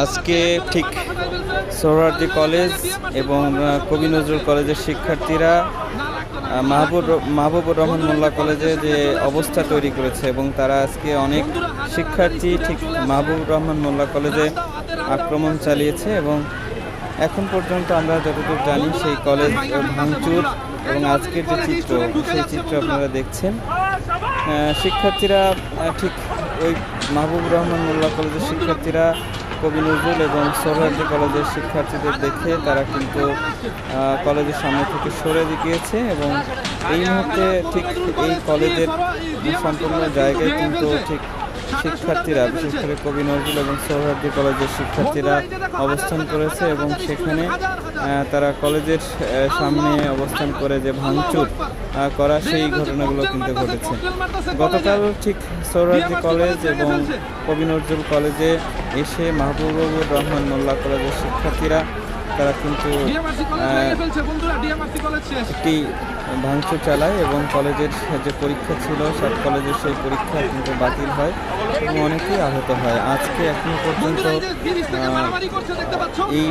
আজকে ঠিক সোহরার্দি কলেজ এবং কবি নজরুল কলেজের শিক্ষার্থীরা মাহবুব মাহবুবুর রহমান মোল্লা কলেজে যে অবস্থা তৈরি করেছে এবং তারা আজকে অনেক শিক্ষার্থী ঠিক মাহবুবুর রহমান মোল্লা কলেজে আক্রমণ চালিয়েছে এবং এখন পর্যন্ত আমরা যতদূর জানি সেই কলেজ ভাঙচুর এবং আজকের যে চিত্র, সেই চিত্র আপনারা দেখছেন। শিক্ষার্থীরা ঠিক ওই মাহবুব রহমান মোল্লা কলেজের শিক্ষার্থীরা কবি নজরুল এবং সোহরার্দি কলেজের শিক্ষার্থীদের দেখে তারা কিন্তু কলেজের সামনে থেকে সরে গিয়েছে এবং এই মুহূর্তে ঠিক এই কলেজের সম্পূর্ণ জায়গায় কিন্তু ঠিক শিক্ষার্থীরা বিশেষ করে কবি নজরুল এবং সোহরার্দি কলেজের শিক্ষার্থীরা অবস্থান করেছে এবং সেখানে তারা কলেজের সামনে অবস্থান করে যে ভাঙচুর করা সেই ঘটনাগুলো কিন্তু ঘটেছে। গতকাল ঠিক সোহরার্দি কলেজ এবং কবি নজরুল কলেজে এসে মাহবুবুর রহমান মোল্লা কলেজের শিক্ষার্থীরা তারা কিন্তু একটি ভাঙচুর চালায় এবং কলেজের যে পরীক্ষা ছিল সব কলেজের সেই পরীক্ষা কিন্তু বাতিল হয় এবং অনেকেই আহত হয়। আজকে এখনও পর্যন্ত এই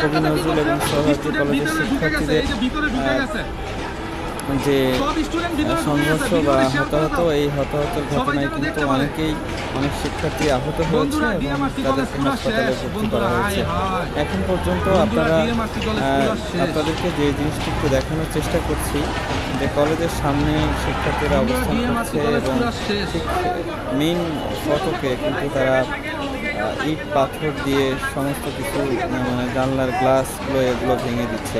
কবি নজরুল এবং সহজ কলেজের শিক্ষার্থীদের যে সংঘর্ষ বা হতাহত এই হতাহতের ঘটনায় কিন্তু অনেকেই অনেক শিক্ষার্থী আহত হয়েছে এবং তাদেরকে হাসপাতালে ভর্তি করা হয়েছে হায় হায়। এখন পর্যন্ত আপনারা। আপনাদেরকে যে জিনিসটি একটু দেখানোর চেষ্টা করছি যে কলেজের সামনে শিক্ষার্থীরা অবস্থান করছে এবং। মেইন ফটকে কিন্তু তারা ইট পাথর দিয়ে সমস্ত কিছু মানে জানলার গ্লাসগুলো এগুলো ভেঙে দিচ্ছে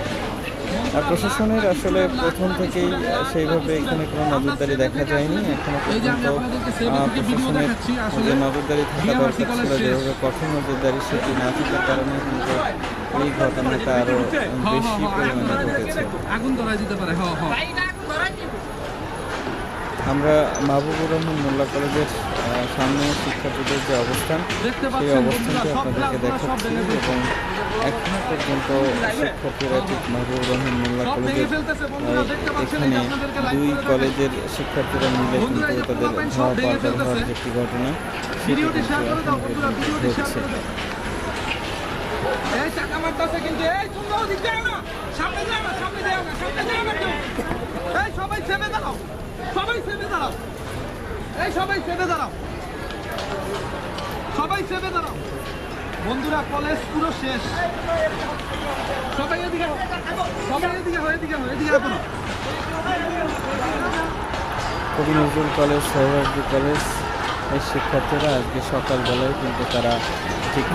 প্রশাসনের আসলে প্রথম থেকেই সেইভাবে এখানে কোনো নজরদারি দেখা যায়নি। এখনও এই যে আমি পর্যন্ত প্রশাসনের যে নজরদারি থাকা দরকার ছিল যেভাবে কঠোর নজরদারি সেটি না থাকার কারণে কিন্তু এই ঘটনাটা আরও হ, হ, বেশি আগুন পরিমাণে ঘটেছে দিতে- আগুন ধরাই দিতে পারে হ হ আমরা মাহবুবুর রহমান মোল্লা কলেজের সামনে শিক্ষার্থীদের যে অবস্থান সেই অবস্থানটি আপনাদেরকে দেখাচ্ছি এবং এখনও পর্যন্ত শিক্ষার্থীরা ঠিক মাহবুবুর রহমান মোল্লা কলেজের এখানে দুই কলেজের শিক্ষার্থীরা মিলে কিন্তু তাদের ধাওয়া পাল্টা হওয়ার যে একটি ঘটনা সেটি এই মারতাছে কিন্তু এই না সামনে যাও না সামনে যাও না সামনে যাও না এই সবাই সেবে দাঁড়াও। সবাই সেবে দাঁড়াও। এই সবাই সেবে দাঁড়াও। সবাই সেবে দাঁড়াও। বন্ধুরা কলেজ পুরো শেষ। সবাই এদিকে সবাই এদিকে হও এদিকে হও এদিকে আসো না। কবি নজরুল কলেজ সৌরার্দি কলেজ এই শিক্ষার্থীরা আজকে সকালবেলায় কিন্তু তারা ঠিক